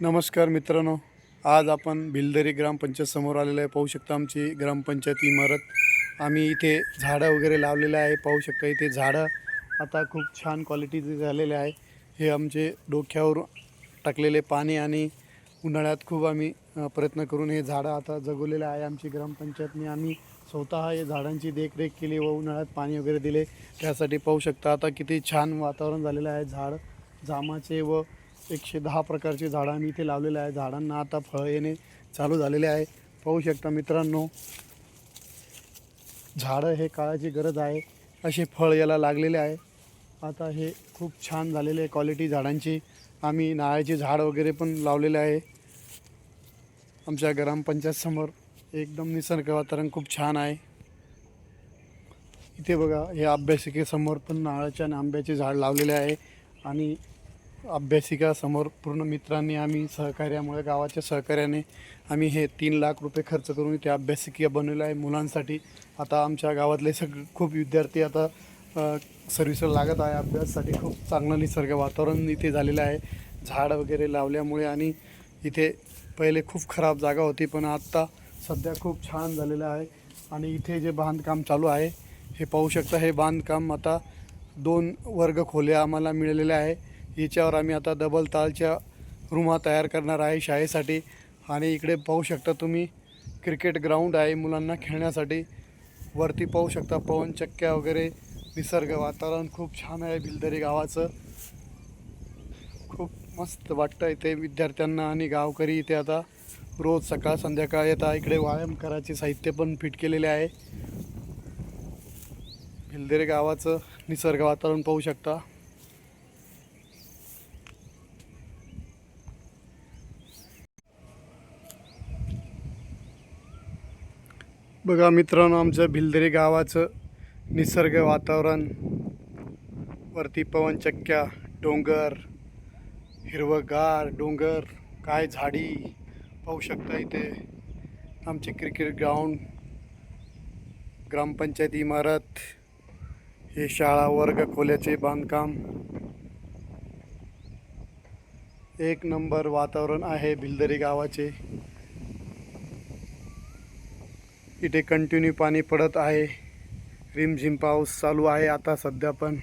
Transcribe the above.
नमस्कार मित्रांनो. आज आपण भिलदरी ग्रामपंचायत समोर आलेलो आहे. पाहू शकता आमची ग्रामपंचायत इमारत. आम्ही इथे झाडं वगैरे लावलेलं आहे. पाहू शकता इथे झाडं आता खूप छान क्वालिटीचे झालेले आहे. हे आमचे डोक्यावर टाकलेले पाणी आणि उन्हाळ्यात खूप आम्ही प्रयत्न करून हे झाडं आता जगवलेले आहे आमची ग्रामपंचायतने. आम्ही स्वतः हे झाडांची देखरेख केली व उन्हाळ्यात पाणी वगैरे दिले. त्यासाठी पाहू शकता आता किती छान वातावरण झालेलं आहे. झाड जामाचे व एकशे दहा प्रकारचे झाडं आम्ही इथे लावलेले आहे झाडांना आता फळं येणे चालू झालेले आहे. पाहू शकता मित्रांनो झाडं हे काळाची गरज आहे. असे फळ याला लागलेले आहे. आता हे खूप छान झालेले आहे क्वालिटी झाडांची. आम्ही नारळाचे झाड वगैरे पण लावलेले आहे. आमच्या ग्रामपंचायत समोर एकदम निसर्ग वातावरण खूप छान आहे. इथे बघा हे अभ्यासिकेसमोर पण नारळाच्या आणि आंब्याचे झाड लावलेले आहे. आणि अभ्यासिकासमोर पूर्ण मित्रांनी आम्ही सहकार्यामुळे गावाच्या सहकार्याने आम्ही हे तीन लाख रुपये खर्च करून इथे अभ्यासिका बनवलं आहे मुलांसाठी. आता आमच्या गावातले सग खूप विद्यार्थी आता सर्व्हिसला लागत आहे. अभ्यासासाठी खूप चांगलं निसर्ग वातावरण इथे झालेलं आहे. झाड वगैरे लावल्यामुळे आणि इथे पहिले खूप खराब जागा होती पण आत्ता सध्या खूप छान झालेलं आहे. आणि इथे जे बांधकाम चालू आहे हे पाहू शकता हे बांधकाम आता दोन वर्ग खोल्या आम्हाला मिळालेल्या आहे. याच्यावर आम्ही आता डबल तालच्या रूमा तयार करणार आहे शाळेसाठी. आणि इकडे पाहू शकता तुम्ही क्रिकेट ग्राउंड आहे मुलांना खेळण्यासाठी. वरती पाहू शकता पवनचक्क्या वगैरे निसर्ग वातावरण खूप छान आहे भिलदरी गावाचं. खूप मस्त वाटतं इथे विद्यार्थ्यांना आणि गावकरी इथे आता रोज सकाळ संध्याकाळ येतात इकडे व्यायाम करायचे साहित्य पण फिट केलेले आहे. भिलदेरे गावाचं निसर्ग वातावरण पाहू शकता. बघा मित्रांनो आमचं भिलदरी गावाचं निसर्ग वातावरण वरती पवनचक्क्या डोंगर हिरवगार डोंगर काय झाडी पाहू शकता इथे. आमचे क्रिकेट ग्राउंड ग्रामपंचायत इमारत हे शाळा वर्ग खोल्याचे बांधकाम. एक नंबर वातावरण आहे भिलदरी गावाचे. इथे कंटिन्यू पाणी पडत आहे. रिमझिम पाऊस चालू आहे आता सध्या पण.